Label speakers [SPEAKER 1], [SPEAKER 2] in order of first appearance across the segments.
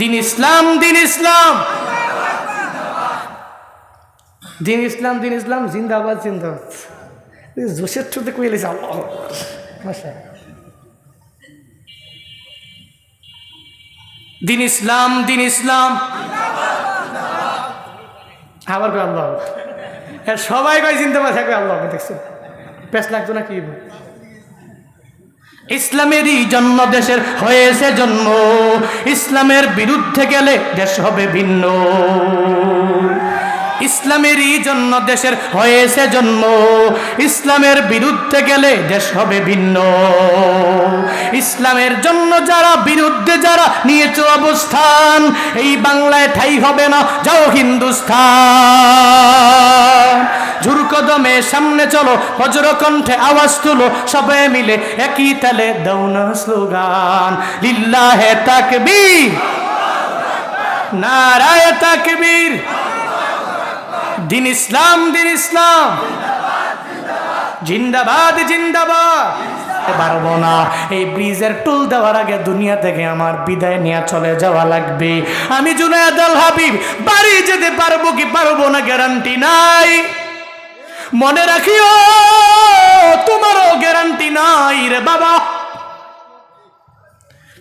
[SPEAKER 1] দিন ইসলাম দিন ইসলাম। দিন ইসলাম দিন ইসলাম, জিন্দাবাদ জিন্দাবাদ। জোশের কই এলেছে আল্লাহ দিন ইসলাম দিন ইসলাম। আবার আল্লাহ হ্যাঁ সবাই কয় জিন্দাবাদ থাকবে আল্লাহ দেখছেন? পেস লাগতো না কি ইসলামেরই জন্ম দেশের হয়েছে জন্ম। ইসলামের বিরুদ্ধে গেলে দেশ হবে ভিন্ন। ইসলামেরই জন্য দেশের হয়েছে জন্ম। ইসলামের বিরুদ্ধে গেলে দেশ হবে ভিন্ন। ইসলামের জন্য যারা বিরুদ্ধে যারা নিয়েছে অবস্থান, এই বাংলায় ঠাই হবে না, যাও হিন্দুস্তান ঝুরকদমে সামনে চলো বজ্র কণ্ঠে আওয়াজ তুলো সবাই মিলে একই তালে দৌনা স্লোগান। লিল্লাহে তাকবীর, নারায় তাকবীর দিন ইসলাম দিন ইসলাম। জিন্দাবাদ জিন্দাবাদ। পারব না। এই ব্রিজের টুল দেওয়ার আগে দুনিয়া থেকে আমার বিদায় নিয়ে চলে যাওয়া লাগবে। আমি জুনায়দ আল হাবিব, বাড়ি যেতে পারব কি পারব না গ্যারান্টি নাই। মনে রাখিও, তোমারও গ্যারান্টি নাই রে বাবা।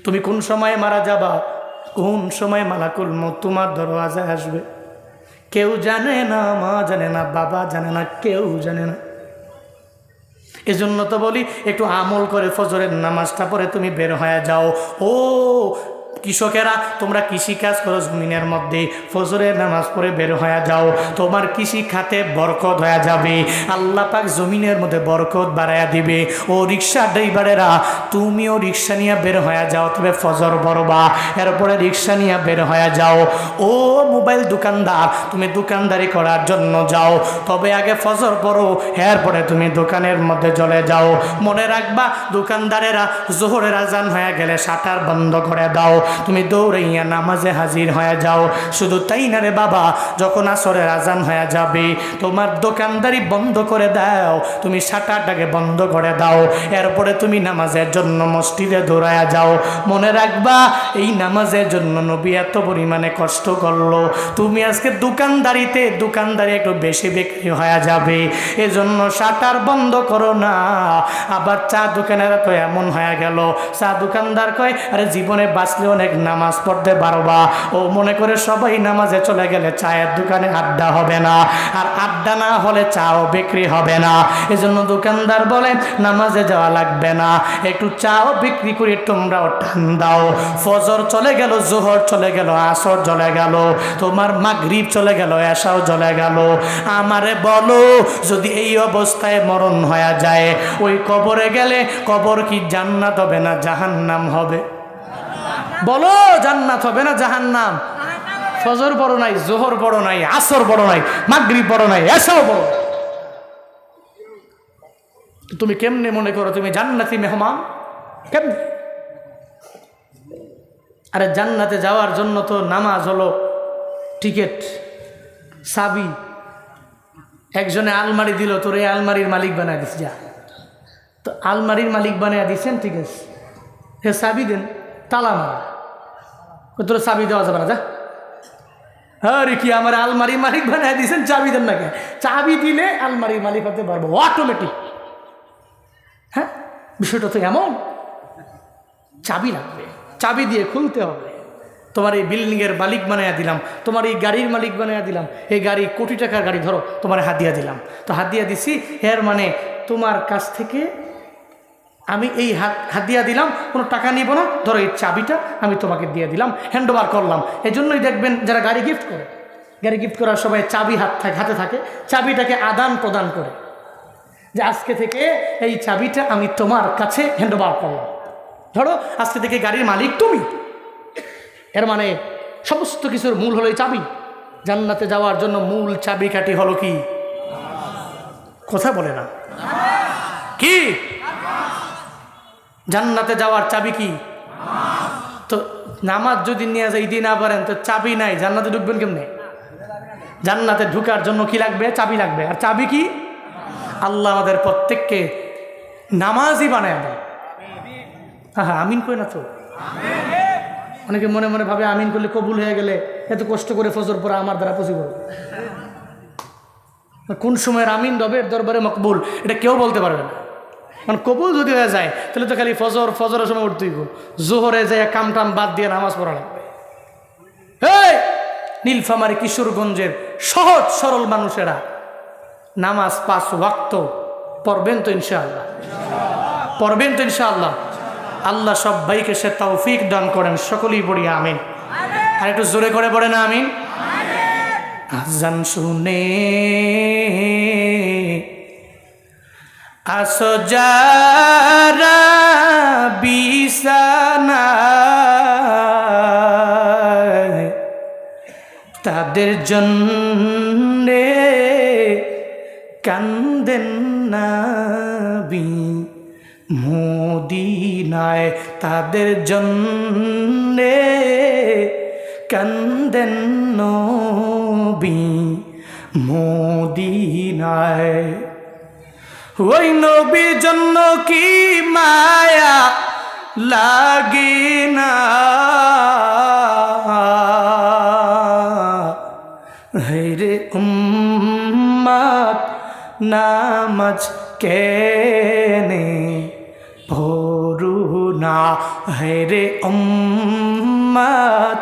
[SPEAKER 1] তুমি কোন সময় মারা যাবা? কোন সময় মালাকুল মত তোমার দরওয়াজায় আসবে? কেউ জানে না, মা জানে না, বাবা জানে না, কেউ জানে না। এজন্য তো বলি, একটু আমল করে ফজরের নামাজটা পরে তুমি বের হয়ে যাও। ও কৃষকেরা, তোমরা কৃষি কাজ করো জমিনের মধ্যে, ফজরের নামাজ পড়ে বের হয়ে যাও, তোমার কৃষি খাতে বরকত হয়ে যাবে। আল্লাহ পাক জমিনের মধ্যে বরকত বাড়াইয়া দিবে। ও রিক্সা ড্রাইভারেরা, তুমিও রিক্সা নিয়ে বের হয়ে যাও, তবে ফজর বড়বা এরপরে রিক্সা নিয়ে বের হয়ে যাও। ও মোবাইল দোকানদার, তুমি দোকানদারি করার জন্য যাও, তবে আগে ফজর পড়ো, এরপরে তুমি দোকানের মধ্যে চলে যাও। মনে রাখবা, দোকানদারেরা জোহরের আজান হয়ে গেলে শাটার বন্ধ করে দাও। তুমি দৌড়াইয়া নামাজে হাজির হয়ে যাও। শুধু তাই না রে বাবা, যখন আসরের আজান হয়ে যাবে, তোমার দোকানদারি বন্ধ করে দাও, তুমি শাটারটাকে বন্ধ করে দাও। এরপরে তুমি নামাজের জন্য মসজিদে দৌড়ায়া যাও। মনে রাখবা, এই নামাজের জন্য নবী এত পরিমাণে কষ্ট করল। তুমি আজকে দোকানদারিতে, দোকানদারি একটু বেশি বিক্রি হয়ে যাবে। এজন্য শাটার বন্ধ করো না। আবার চা দোকানেরা তো এমন হয়ে গেল। চা দোকানদার কয়, আরে জীবনে বাঁচলে অনেক নামাজ পড়তে পারবা। ও মনে করে সবাই নামাজে চলে গেলে চায়ের দোকানে আড্ডা হবে না। আর আড্ডা না হলে চাও বিক্রি হবে না। এজন্য দোকানদার বলে, নামাজে যাওয়া লাগবে না। একটু চাও বিক্রি করে, তোমরাও টান দাও। ফজর চলে গেল, জোহর চলে গেল, আসর চলে গেল। তোমার মাগরিব চলে গেল এসাও চলে গেল। আমারে বলো, যদি এই অবস্থায় মরণ হয়ে যায়, ওই কবরে গেলে কবর কি জান্নাত হবে না জাহান্নাম হবে? বলো, জান্নাত হবে না জাহান্নাম? ফজর বড় নাই, জোহর বড় নাই, আসর বড় নাই, মাগরিব বড় নাই, এসাও বড় তুমি কেমনে মনে করো, তুমি জান্নাতি মেহমান? কেমনে? আরে জান্নাতে যাওয়ার জন্য তো নামাজ হলো টিকিট সাবি একজনে আলমারি দিল, তোর এই আলমারির মালিক বানায় দিস, যা। তো আলমারির মালিক বানায় দিছেন, ঠিক আছে। হে সাবি দেন। তালা মারা। তোর চাবি দেওয়া যাবে না, যা। হ্যাঁ রে কি আমার আলমারির মালিক বানায় দিয়েছেন, চাবি দেন না চাবি দিলে আলমারির মালিক হতে পারব অটোমেটিক হ্যাঁ? বিষয়টা তো এমন। চাবি লাগবে, চাবি দিয়ে খুলতে হবে। তোমার এই বিল্ডিংয়ের মালিক বানাইয়া দিলাম, তোমার এই গাড়ির মালিক বানাইয়া দিলাম, এই গাড়ি কোটি টাকার গাড়ি ধরো, তোমার হাদিয়া দিলাম। তো হাত দিয়া দিছি, এর মানে তোমার কাছ থেকে আমি এই হাত হাদিয়া দিলাম, কোনো টাকা নিব না। ধরো এই চাবিটা আমি তোমাকে দিয়ে দিলাম হ্যান্ড ওভার করলাম। এই জন্যই দেখবেন যারা গাড়ি গিফট করে, গাড়ি গিফট করার সময় চাবি হাত থাকে, হাতে থাকে, চাবিটাকে আদান প্রদান করে। যে আজকে থেকে এই চাবিটা আমি তোমার কাছে হ্যান্ড ওভার করলাম। ধরো, আজকে থেকে গাড়ির মালিক তুমি। এর মানে সমস্ত কিছুর মূল হলো এই চাবি। জান্নাতে যাওয়ার জন্য মূল চাবিকাঠি হলো কি? কথা বলে না। কি? জান্নাতে যাওয়ার চাবি কি? তো নামাজ যদি নিয়ে যাইতে না পারেন, তো চাবি নাই, জান্নাতে ঢুকবেন কেমনে? জান্নাতে ঢুকার জন্য কি লাগবে? চাবি লাগবে। আর চাবি কি? আল্লাহ আমাদের প্রত্যেককে নামাজই বানায় দেয়। হ্যাঁ আমিন কই না তো? অনেকে মনে মনে ভাবে আমিন করলে কবুল হয়ে গেলে এত কষ্ট করে ফজর পরে আমার দ্বারা পসিবল কোন সময়ের আমিন রবের দরবারে মকবুল, এটা কেউ বলতে পারবে না। মানে কবুল যদি হয়ে যায়, তাহলে তো খালি ফজর, ফজরের সময় উঠতেই জোহরে যায় কাম টাম বাদ দিয়ে নামাজ পড়া লাগবে। নীলফামারি কিশোরগঞ্জের সহজ সরল মানুষেরা নামাজ পাঁচ ওয়াক্ত পড়বেন তো ইনশাআল্লাহ। পড়বেন তো ইনশাআল্লাহ। আল্লাহ সব ভাইকে সে তৌফিক দান করেন, সকলেই পড়ি, আমিন। আর একটু জোরে করে পড়ে না, আমিন? আজান শুনে আসো যারা বিছানায় তাদের জন্যে কান্দেন না নাবি। মোদিনায় তাদের জন্যে কান্দেন নবী। মোদিনায় ওই নবীর জন্য কি মায়া লাগে না হেরে উম্মাত নামাজ কেনে ভরুনা? হেরে উম্মাত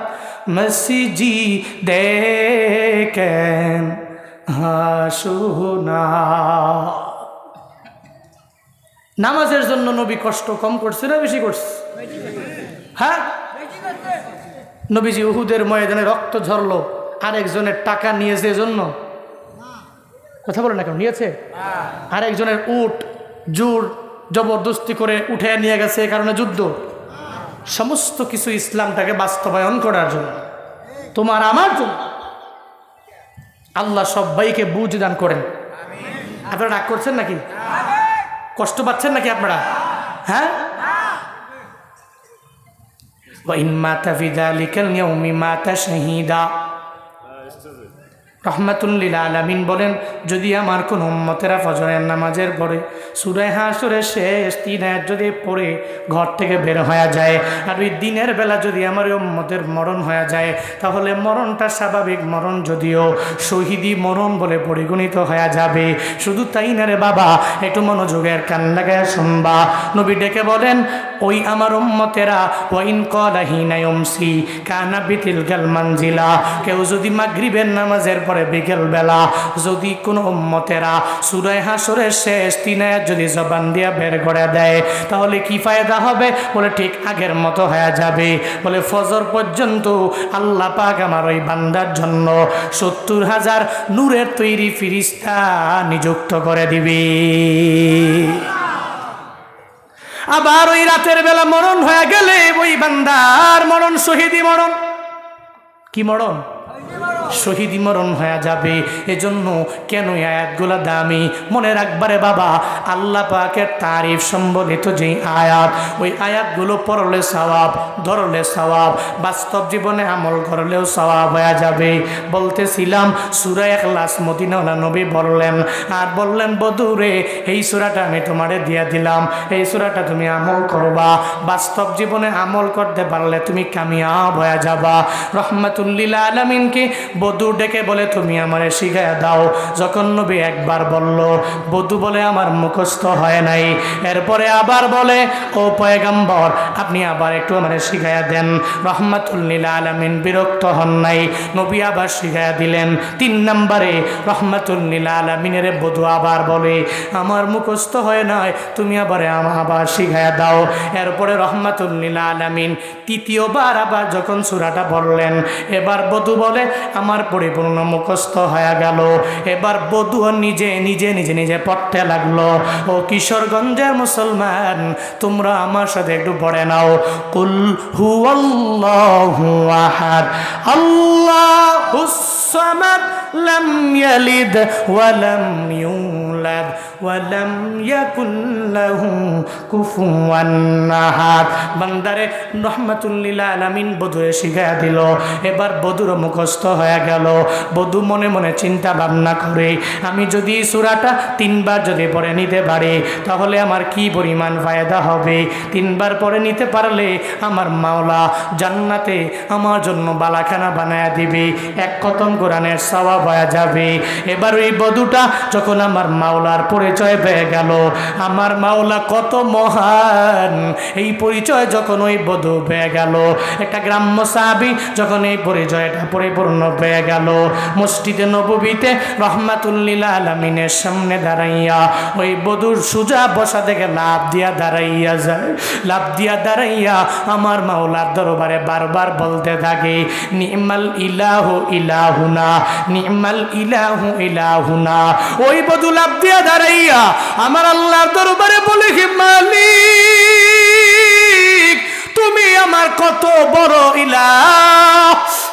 [SPEAKER 1] মসজি দেখেন হাসুনা। নামাজের জন্য নবী কষ্ট কম করছে না বেশি করছে? হ্যাঁ? নবীজি উহুদের ময়দানে রক্ত ঝরলো, আরেকজনের টাকা নিয়েছে জন্য কথা বলে না কেন, নিয়েছে? আরেকজনের উট, জোর, জবরদস্তি করে উঠে নিয়ে গেছে এ কারণে যুদ্ধ। সমস্ত কিছু ইসলামটাকে বাস্তবায়ন করার জন্য। তোমার আমার জন্য। আল্লাহ সবাইকে বুঝ দান করেন। আপনারা রাগ করছেন নাকি? কষ্ট পাচ্ছেন নাকি আপনারা হ্যাঁ وإن مات في ذلك اليوم مات شهيدا রহমাতুল্লিল আলামিন বলেন, যদি আমার কোন উম্মতেরা ফজরের নামাজের পরে সুরায় হাসুরের শেষ তিন আয়াত যদি পড়ে ঘর থেকে বের হয়ে যায়, আর ওই দিনের বেলা যদি আমার উম্মতের মরণ হয়ে যায়, তাহলে মরণটা স্বাভাবিক মরণ যদিও শহীদি মরণ বলে পরিগণিত হয়ে যাবে। শুধু তাই না রে বাবা, একটু মনোযোগের কান শুনবা। নবী ডেকে বলেন ওই আমার উম্মতেরা, ওয়াইন কলাহিনায়মসি কানা বিতিল গাল মানজিলা। কেউ যদি মাগরিবের নামাজের পরে বিকেল বেলা যদি কোনো উম্মতেরা সুরায় হাসরের শেষ তিনায়াত যদি জবান দিয়া বের করে দেয়, তাহলে কি ফায়দা হবে? বলে, ঠিক আগের মতো হয়ে যাবে। বলে, ফজর পর্যন্ত আল্লাহ পাক আমার ওই বান্দার জন্য সত্তর হাজার নূরের তৈরি ফিরিস্তা নিযুক্ত করে দিবি। আবার ওই রাতের বেলা মরণ হয়ে গেলে ওই বান্দার মরণ শহীদি মরণ। কি মরণ? শহীদি মরণ হয়ে যাবে। এজন্য কেন আয়াতগুলা দামি? মনে রাখবারে বাবা, আল্লাহ পাকের তারিফ সম্বলিত যে আয়াত, ওই আয়াতগুলো পড়লে সওয়াব, ধরলে সওয়াব, বাস্তব জীবনে আমল করলেও সওয়াব হয়ে যাবে। বলতেছিলাম, সুরা একলাস মদিনা নবী বললেন, আর বললেন বধুরে এই সুরাটা আমি তোমারে দিয়ে দিলাম। এই সুরাটা তুমি আমল করবা। বাস্তব জীবনে আমল করতে পারলে তুমি কামিয়াব হয়ে যাবা। রহমাতুল্লিল আলমিনকে বধু ডেকে বলে, তুমি আমারে শিখাইয়া দাও। যখন নবী একবার বলল, বধু বলে আমার মুখস্থ হয় নাই। এরপরে আবার বলে, ও পয়গাম্বর, আপনি আবার একটু আমারে শিখাইয়া দেন। রহমাতুল্লিল আলমিন বিরক্ত হন নাই। নবী আবার শিখাইয়া দিলেন তিন নম্বরে। রহমাতুল্লিল আলমিনের বধু আবার বলে, আমার মুখস্থ হয় নাই, তুমি আবার আমা আবার শিখাইয়া দাও। এরপরে রহমাতুল্লিল আলমিন তৃতীয়বার আবার যখন সুরাটা বললেন এবার বধু বলে, আমার আমার পরিপূর্ণ মুখস্থ হয়ে গেল। এবার বধুও নিজে নিজে নিজে নিজে পড়তে লাগল। ও কিশোরগঞ্জের মুসলমান, তোমরা আমার সাথে একটু পড়ে নাও। কুল হু আল্লাহ আল্লাহ হুসামাদ لم يلد ولم يولد ولم يكن له كفوا أحد বান্দারে রহমাতুল্লিল আলামিন বধুরে শিখাইয়া দিল এবার বধুর মুখস্থ হয়ে গেল বধু মনে মনে চিন্তা ভাবনা করে আমি যদি এই সূরাটা তিনবার যদি পড়ে নিতে পারি তাহলে আমার কি পরিমাণ ফায়দা হবে তিনবার পড়ে নিতে পারলে আমার মাওলা জান্নাতে আমার জন্য বালাখানা বানায়া দিবে এক কতম কোরআনের সওয়াব হয়ে যাবে। এবার ওই বধুটা যখন আমার মাওলার পরিচয় পেয়ে গেল, আমার মাওলা কত মহান। এই পরিচয় যখন ওই বধূ পেয়ে গেল, একটা গ্রাম্য সাহাবি যখন এই পরিচয়টা পরিপূর্ণ পেয়ে গেল, মসজিদে নবীতে রহমাতুল্লিল আলমিনের সামনে দাঁড়াইয়া ওই বধুর সুজা বসা থেকে লাভ দিয়া দাঁড়াইয়া যায়। লাভ দিয়া দাঁড়াইয়া আমার মাওলার দরবারে বারবার বলতে থাকে, নিমাল ইলাহু ইলাহুনা নিমাল ইলাহু ইলাহুনা। ওই বধু লাভ দিয়া দাঁড়াইয়া আমার আল্লাহর দরবারে বলে হি মালিক, তুমি আমার কত বড় ইলা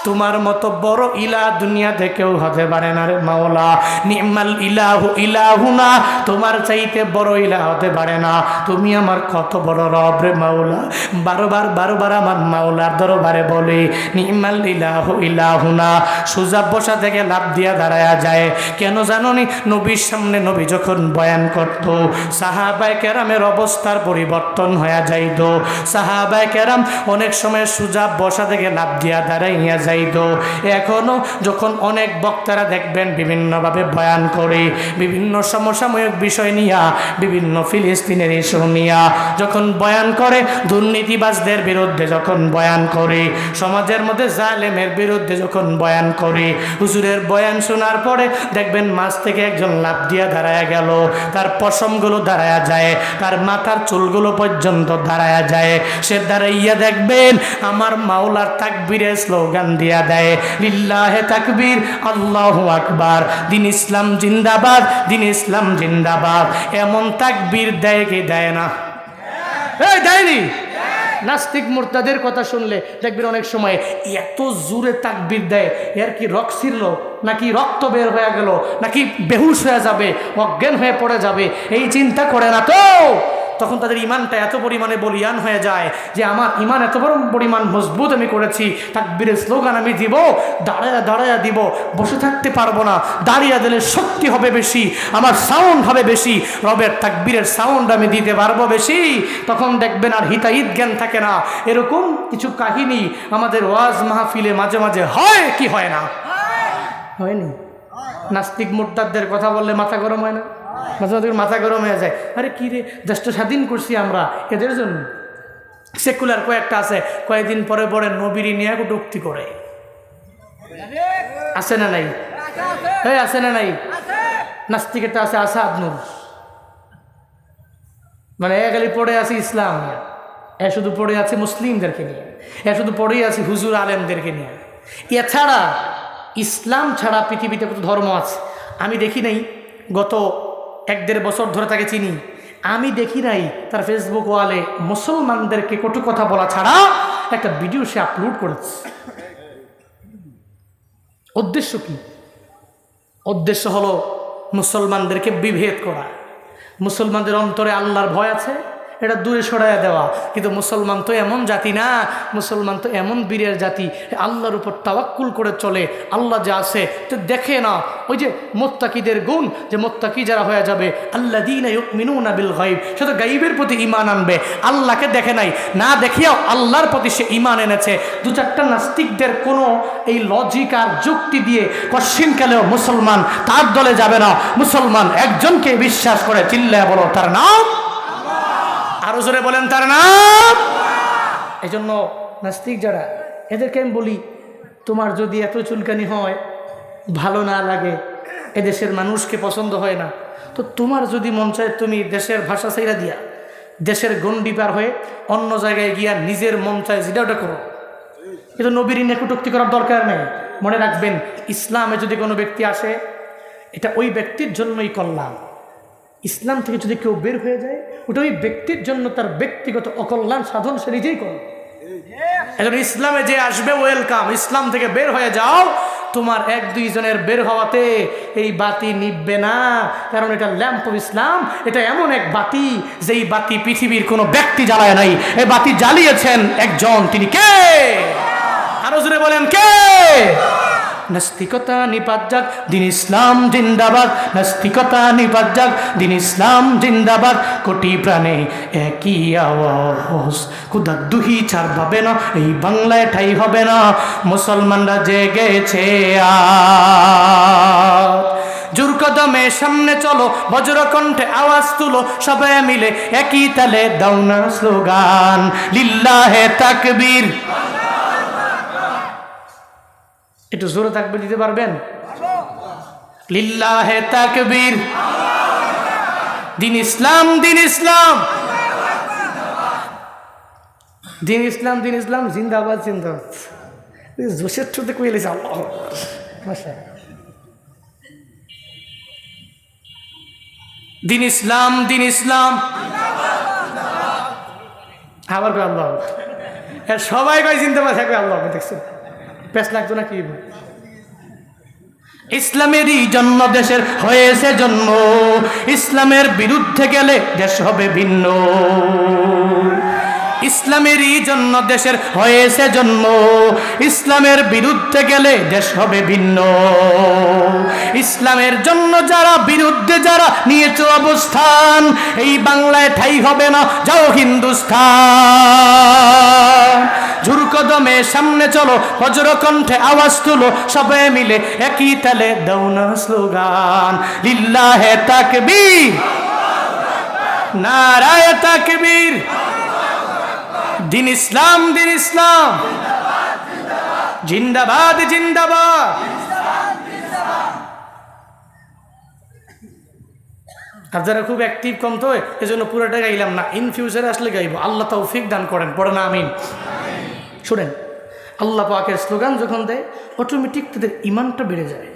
[SPEAKER 1] তোমার মতো বড় ইলা দুনিয়াতে কেউ হতে পারে না রে মাওলা। নিমাল ইলাহু ইলাহুনা, তোমার চাইতে বড় ইলা হতে পারে না। তুমি আমার কত বড় রব রে মাওলা। বারবার বারবার আমার মাওলার দরবারে বলে নিমাল ইলাহু ইলাহুনা, সুজা বসা থেকে লাভ দিয়া দাঁড়ায়া যায়। কেন জানো নি নবীর সামনে নবী যখন বয়ান করত, সাহাবায় কেরামের অবস্থার পরিবর্তন হয়ে যাইত। সাহাবায় কেরাম অনেক সময় সুজা বসা থেকে লাভ দিয়া দাঁড়াইয়া যাইত এখনও যখন অনেক বক্তারা দেখবেন, বিভিন্নভাবে বয়ান করে, বিভিন্ন সমসাময়িক বিষয় নিয়া, বিভিন্ন ফিলিস্তিনের ইস্যু নিয়া, যখন বয়ান করে, দুর্নীতিবাজদের বিরুদ্ধে যখন বয়ান করে, সমাজের মধ্যে জালেমের বিরুদ্ধে যখন বয়ান করে, হুজুরের বয়ান শোনার পরে দেখবেন মাছ থেকে একজন লাভ দিয়া দাঁড়ায়া গেল, তার পশমগুলো দাঁড়ায়া যায়, তার মাথার চুলগুলো পর্যন্ত দাঁড়ায়া যায়। সে দাঁড়াইয়া দেখবেন, আমার মাওলার তাকবীরের স্লোগান দিয়া দেয়। লিল্লাহে তাকবীর, আল্লাহু আকবার। দিন ইসলাম জিন্দাবাদ, দিন ইসলাম জিন্দাবাদ। এমন তাকবীর দেয় কি দেয় না? এই, দেয়নি? নাস্তিক মোর্তাদের কথা শুনলে দেখবেন অনেক সময় এত জোরে তাকবির দেয়। এর কি রক ছিল নাকি রক্ত বের হয়ে গেল? নাকি বেহুশ হয়ে যাবে? অজ্ঞান হয়ে পড়ে যাবে? এই চিন্তা করে না তো! তখন তাদের ইমানটা এত পরিমাণে বলিয়ান হয়ে যায় যে আমার ইমান এত বড় পরিমাণ মজবুত আমি করেছি। তাকবীরের স্লোগান আমি দিব দাঁড়ায়া দাঁড়ায়া দিব বসে থাকতে পারব না দাঁড়িয়ে দিলে শক্তি হবে বেশি আমার সাউন্ড হবে বেশি রবের তাকবীরের সাউন্ড আমি দিতে পারব বেশি। তখন দেখবেন আর হিতাহিত জ্ঞান থাকে না। এরকম কিছু কাহিনী আমাদের ওয়াজ মাহফিলে মাঝে মাঝে হয় কি হয় না? হয়নি? নাস্তিক মোর্তাদের কথা বললে মাথা গরম হয় না? মাঝে মাঝে মাথা গরম হয়ে যায়। আরে কী রে দেশটা স্বাধীন করছি আমরা, এদের জন্য। সেকুলার কয়েকটা আছে, কয়েকদিন পরে পরে নবীর নিয়ে কটুক্তি করে। আছে না নাই? হ্যাঁ আছে না নাই? নাস্তিকেরটা আছে আসাদ নূর। মানে এ খালি পড়ে আছে ইসলাম এ শুধু পড়ে আছে মুসলিমদেরকে নিয়ে। এ শুধু পড়েই আছে হুজুর আলেমদেরকে নিয়ে। এছাড়া ইসলাম ছাড়া পৃথিবীতে কত ধর্ম আছে। আমি দেখি নাই, গত এক দেড় বছর ধরে তাকে চিনি। আমি দেখি নাই তার ফেসবুক ওয়ালে মুসলমানদেরকে কটু কথা বলা ছাড়া একটা ভিডিও সে আপলোড করেছে। উদ্দেশ্য কি? উদ্দেশ্য হলো মুসলমানদেরকে বিভেদ করা। মুসলমানদের অন্তরে আল্লাহর ভয় আছে এটা দূরে সরাইয়া দেওয়া। কিন্তু মুসলমান তো এমন জাতি না, মুসলমান তো এমন বীরের জাতি আল্লাহর উপর তাওয়াক্কুল করে চলে, আল্লাহ যে আছে, তো দেখে না ওই যে মোত্তাকিদের গুণ, যে মোত্তাকি যারা হয়ে যাবে আল্লাহ দিন মিনুনা বিল গাইব সে তো গাইবের প্রতি ইমান আনবে। আল্লাহকে দেখে নাই, না দেখিয়াও আল্লাহর প্রতি সে ইমান এনেছে। দু চারটা নাস্তিকদের কোনো এই লজিক আর যুক্তি দিয়ে কশ্চিনকালেও মুসলমান, তার দলে যাবে না। মুসলমান একজনকে বিশ্বাস করে, চিল্লায় বলো, তার নাম আরও জোরে বলেন তার নাম। এই জন্য নাস্তিক যারা, এদেরকে আমি বলি, তোমার যদি এত চুলকানি হয়, ভালো না লাগে, এদেশের মানুষকে পছন্দ হয় না, তো তোমার যদি মন চায় তুমি দেশের ভাষা চাইরা দিয়া, দেশের গন্ডি পার হয়ে অন্য জায়গায় গিয়া নিজের মন চায় যেটা ওটা করো। কিন্তু নবীর নিয়ে কটুক্তি করার দরকার নেই। মনে রাখবেন, ইসলামে যদি কোনো ব্যক্তি আসে, এটা ওই ব্যক্তির জন্যই কল্যাণ। ইসলাম থেকে যদি কেউ বের হয়ে যায় ওটা ওই ব্যক্তির জন্য তার ব্যক্তিগত অকল্যাণ সাধন সে নিজেই করে। এখন ইসলামে যে আসবে ওয়েলকাম ইসলাম থেকে বের হয়ে যাও। তোমার এক দুইজনের বের হওয়াতে এই বাতি নিববে না। কারণ এটা ল্যাম্প অফ ইসলাম এটা এমন এক বাতি, যেই বাতি পৃথিবীর কোনো ব্যক্তি জ্বালায় নাই। এই বাতি জ্বালিয়েছেন একজন। তিনি কে? আরও জোরে বলেন, কে? নাস্তিকতা নিপাত যাক দিন ইসলাম জিন্দাবাদ। নাস্তিকতা নিপাত যাক দিন ইসলাম জিন্দাবাদ। কোটি প্রাণে একই আওয়াজ। খুদা দুহি ছাড় পাবে না, এই বাংলায় ঠাই হবে না। মুসলমানরা জেগেছে আজ। জোর কদমে সামনে চলো, বজ্র কণ্ঠে আওয়াজ তুলো, সবাই মিলে একই তালে দাউনা স্লোগান। লিল্লাহে তাকবীর। একটু জোরে থাকবে দিতে পারবেন? লিল্লাহে তাকবীর। দিন ইসলাম দিন ইসলাম। দিন ইসলাম দিন ইসলাম, জিন্দাবাদ জিন্দাবাদ। জোশের ঠোঁটে কয়ে আল্লাহ? দিন ইসলাম দিন ইসলাম। আবার আল্লাহ। হ্যাঁ সবাই কয় জিন্দাবাদ থাকবে আল্লাহ, দেখছেন? পেশ লাগতো না কি ইসলামেরই জন্ম দেশের হয়েছে জন্ম। ইসলামের বিরুদ্ধে গেলে দেশ হবে ভিন্ন। ইসলামেরই জন্য দেশের হয়েছে জন্ম। ইসলামের বিরুদ্ধে গেলে দেশ হবে ভিন্ন। ইসলামের জন্য যারা বিরুদ্ধে যারা নিয়েছে অবস্থান, এই বাংলায় ঠাই হবে না, যাও হিন্দুস্তান ঝুর কদমে সামনে চলো বজ্র কণ্ঠে আওয়াজ তুলো সবাই মিলে একই তালে দৌনা স্লোগান। লিল্লাহে তাকবীর, নারায় তাকবীর। দিন ইসলাম দিন ইসলাম। জিন্দাবাদ জিন্দাবাদ। আপনারা খুব অ্যাক্টিভ কম তো, এজন্য পুরোটা গাইলাম না। ইন ফিউচারে আসলে গাইব। আল্লাহ তৌফিক দান করেন। পড়ে না, আমিন। শুনেন, আল্লাহ পাকের স্লোগান যখন দেয় অটোমেটিক তাদের ইমানটা বেড়ে যায়।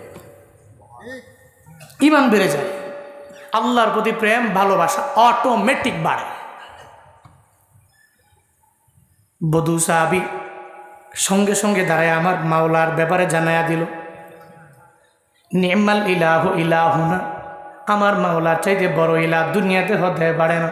[SPEAKER 1] ইমান বেড়ে যায়। আল্লাহর প্রতি প্রেম, ভালোবাসা অটোমেটিক বাড়ে। বধু সাহাবি সঙ্গে সঙ্গে দাঁড়ায় আমার মাওলার ব্যাপারে জানায়া দিল, নেমাল ইলাহ ইলাহ ইলাহুনা, আমার মাওলার চাইতে বড় ইলা দুনিয়াতে হতে পারে না।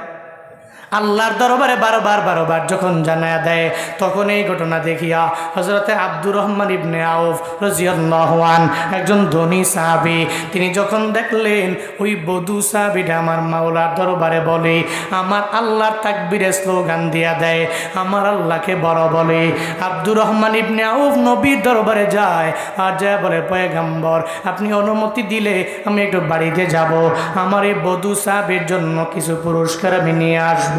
[SPEAKER 1] আল্লাহর দরবারে বারোবার বারোবার যখন জানায়া দেয়, তখন এই ঘটনা দেখিয়া হজরতে আব্দুর রহমান ইবনে আউফ রাজিয়াল্লাহান একজন ধনী সাহাবি, তিনি যখন দেখলেন, ওই বধু সাহাবিটা আমার মাওলার দরবারে বলে, আমার আল্লাহর তাকবীরে স্লোগান দিয়া দেয়, আমার আল্লাহকে বড় বলে। আব্দুর রহমান ইবনে আউফ নবীর দরবারে যায়, আর যা বলে, পয়গাম্বর, আপনি অনুমতি দিলে আমি একটু বাড়িতে যাব। আমার এই বধু সাহাবের জন্য কিছু পুরস্কার আমি নিয়ে আসব।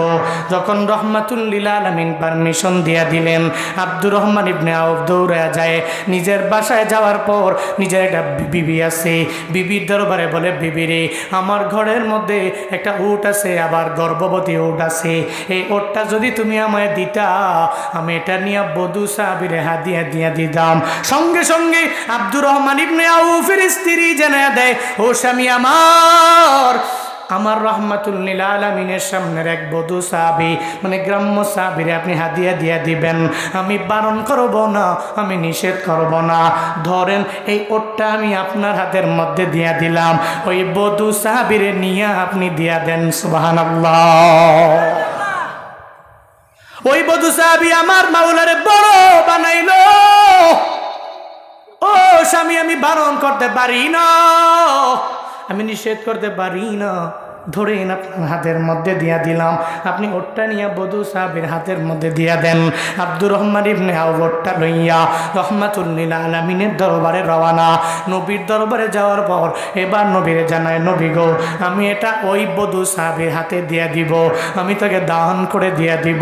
[SPEAKER 1] যখন রহমাতুল্লিল আলমিন পারমিশন দিয়া দিলেন, আব্দুর রহমান ইবনে আউফ দৌড়ে যায়। নিজের বাসায় যাওয়ার পর নিজের একটা বিবি আছে। বিবির দরবারে বলে, বিবি রে, আমার ঘরের মধ্যে একটা উট আছে, আবার গর্ভবতী উট আছে। এই ওটটা যদি তুমি আমায় দিতা, আমি এটা নিয়ে বধু সাহাবিরে হাদিয়া দিয়া দিতাম। সঙ্গে সঙ্গে আব্দুর রহমান ইবনে আউফের স্ত্রী জানা দেয়, ও স্বামী আমার আমার রহমাতুল্লিল আলমিনের সামনের এক বধু সাহাবি মানে গ্রাম্য সাহাবিরে আপনি হাদিয়া দিয়া দিবেন। আমি বারণ করব না, আমি নিষেধ করব না। ধরেন এই ওটটা আমি আপনার হাতের মধ্যে দিয়া দিলাম, ওই বধু সাহাবিরে নিয়ে আপনি দিয়া দেন সুবাহান ওই বধু সাহাবি আমার মাওলারে বড় বানাইল। ও স্বামী, আমি বারণ করতে পারি না। আমি নিষেধ করতে পারি না। ধরেন আপনার হাতের মধ্যে দিয়া দিলাম। আপনি ওটটা নিয়ে বধু সাহেবের হাতের মধ্যে দিয়া দেন। আব্দুর রহমান ইবনে ওটটা লইয়া রহমাতুল্লিল আলমিনের দরবারে রওয়ানা। নবীর দরবারে যাওয়ার পর এবার নবীরে জানায়, নবী গো, আমি এটা ওই বধু সাহেবের হাতে দিয়া দিব। আমি তাকে দাহন করে দিয়া দিব।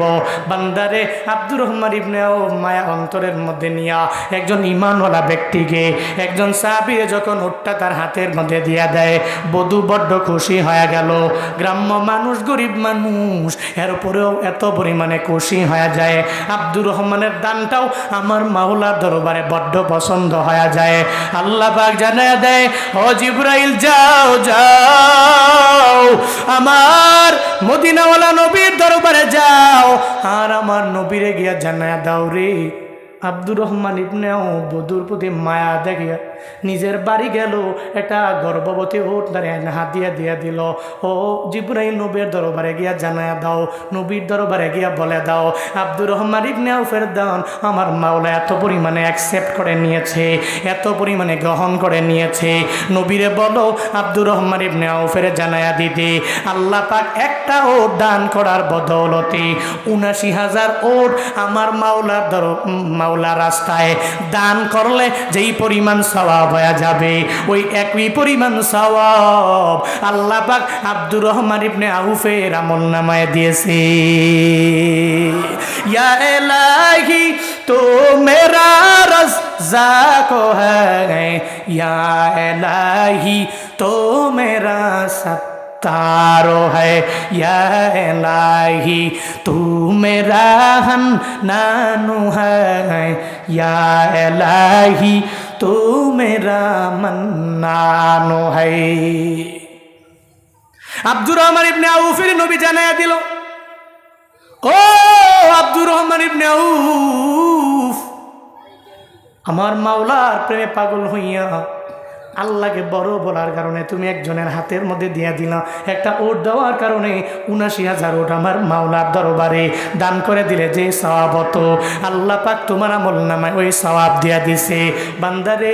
[SPEAKER 1] বান্দারে, আব্দুর রহমান ইবনে ও মায়া অন্তরের মধ্যে নিয়া একজন ইমানওয়ালা ব্যক্তিকে, একজন সাহাবিরে যখন ওটটা তার হাতের মধ্যে দিয়া দেয়, বধূ বড্ড খুশি হয়ে গেল। গ্রাম্য মানুষ, গরিব মানুষ, এর উপরেও এত পরিমাণে খুশি হয়ে যায়। আব্দুর রহমানের দানটাও আমার মাওলার দরবারে বড্ড পছন্দ হয়ে যায়। আল্লাহ পাক জানায় দেয়, ও জিব্রাইল, যাও যাও। আমার মদিনাওয়ালা নবীর দরবারে যাও। আর আমার নবীরে গিয়া জানা দাও রে। আব্দুর রহমান ইবনেও বধুর প্রতি মায়া দেখিয়া নিজের বাড়ি গেল, এটা গর্ভবতী দাঁড়িয়ে হাত দিয়া দিয়া দিল। ও জিব্রাইল নবীর দরবারে গিয়া জানায়া দাও, নবীর দরবারে গিয়া বলে দাও, আব্দুর রহমান ইবনে আউফের দান আমার মাওলা এত পরিমাণে অ্যাকসেপ্ট করে নিয়েছে, এত পরিমাণে গ্রহণ করে নিয়েছে। নবীরে বলো, আব্দুর রহমান ইবনে আউফের জানায়া দিতে আল্লাহ পাক একটা ওট দান করার বদৌলতে উনাশি হাজার ওট আমার মাওলার দর মাওলা রাস্তায় দান করলে যেই পরিমাণ সওয়াব হয়ে যাবে ওই একই পরিমাণ সওয়াব আল্লাহ পাক আব্দুর রহমান ইবনে আউফের আমল নামায় দিয়েছে ইয়া এলাহি তো মেরা रज़ाक है या इलाही तो मेरा सत्तारो है या इलाही तू मेरा हन नानू है या इलाही तू मेरा मन्नानो है আব্দুর রহমান ইবনে আউফের নবী জানায়া দিল ও আব্দুর রহমান ইবনে আউফ আমার মাওলার প্রেমে পাগল হইয়া আল্লাহকে বড় বলার কারণে তুমি একজনের হাতের মধ্যে দিয়া দিলা। একটা ওট দেওয়ার কারণে উনাশি হাজার ওট আমার মাওলার দরবারে দান করে দিলে যে সওয়াব হতো। আল্লাহ পাক তোমার আমল নামায় ওই সওয়াব দিয়া দিছে। বান্দারে,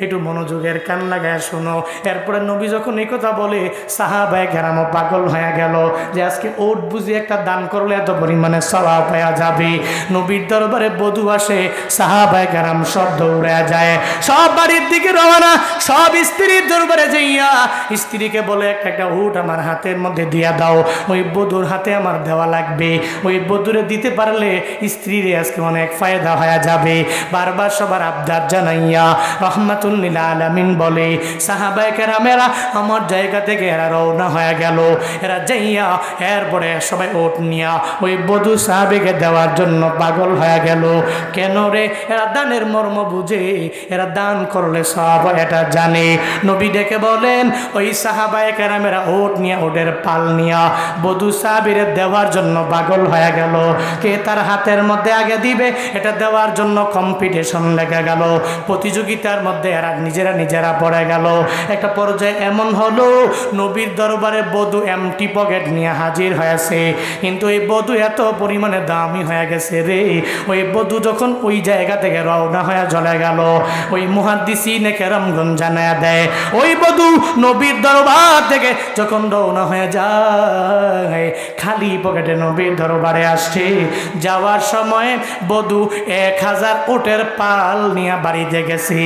[SPEAKER 1] একটু মনোযোগের কান লাগায় শোনো। এরপরে নবী যখন এই কথা বলে, সাহাবায় গ্রামও পাগল হয়ে গেল যে আজকে ওট বুঝি একটা দান করলে এত পরিমাণে সওয়াব পাওয়া যাবে। নবীর দরবারে বধু আসে, সাহাবায় গ্রাম সব দৌড়ে যায়। সব বাড়ির দিকে রওনা সব স্ত্রীর দরবারে যাইয়া স্ত্রীকে বলে, একটা একটা উট আমার হাতের মধ্যে দিয়া দাও। ওই বধুর হাতে আমার দেওয়া লাগবে। ওই বধুরে দিতে পারলে স্ত্রীর আজকে অনেক ফায়দা হয়ে যাবে। বারবার সবার আবদার জানাইয়া রহমাতুল্লিল আলামিন বলে, সাহাবায় কেরামেরা আমার জায়গা থেকে এরা রওনা হয়ে গেল। এরা যাইয়া এরপরে সবাই ওট নিয়া ওই বধু সাহাবেকে দেওয়ার জন্য পাগল হয়ে গেল। কেন রে? এরা দানের মর্ম বুঝে, এরা দান করলে সব এটা জানে, নবী ডেকে বলেন, ওই সাহাবায় কেরামেরা ওট নিয়ে, ওটের পাল নিয়া বধু সাহাবির দেওয়ার জন্য পাগল হয়ে গেল। কে তার হাতের মধ্যে আগে দিবে, এটা দেওয়ার জন্য কম্পিটিশন লেগে গেল। প্রতিযোগিতার মধ্যে এরা নিজেরা নিজেরা পড়ে গেল। একটা পর্যায়ে এমন হলো, নবীর দরবারে বধু এমটি পকেট নিয়ে হাজির হয়েছে। কিন্তু এই বধু এত পরিমাণে দামি হয়ে গেছে রে। ওই বধু যখন ওই জায়গা থেকে রওনা হয়ে চলে গেল, ওই মুহাদ্দিসি নে কেরামগঞ্জ জানায় দেয়। ওই বধু নবীর দরবার থেকে যখন রওনা হয়ে যায়, খালি পকেটে নবীর দরবারে আসছে। যাওয়ার সময় বধু এক হাজার ওটের পাল নিয়ে বাড়িতে গেছে।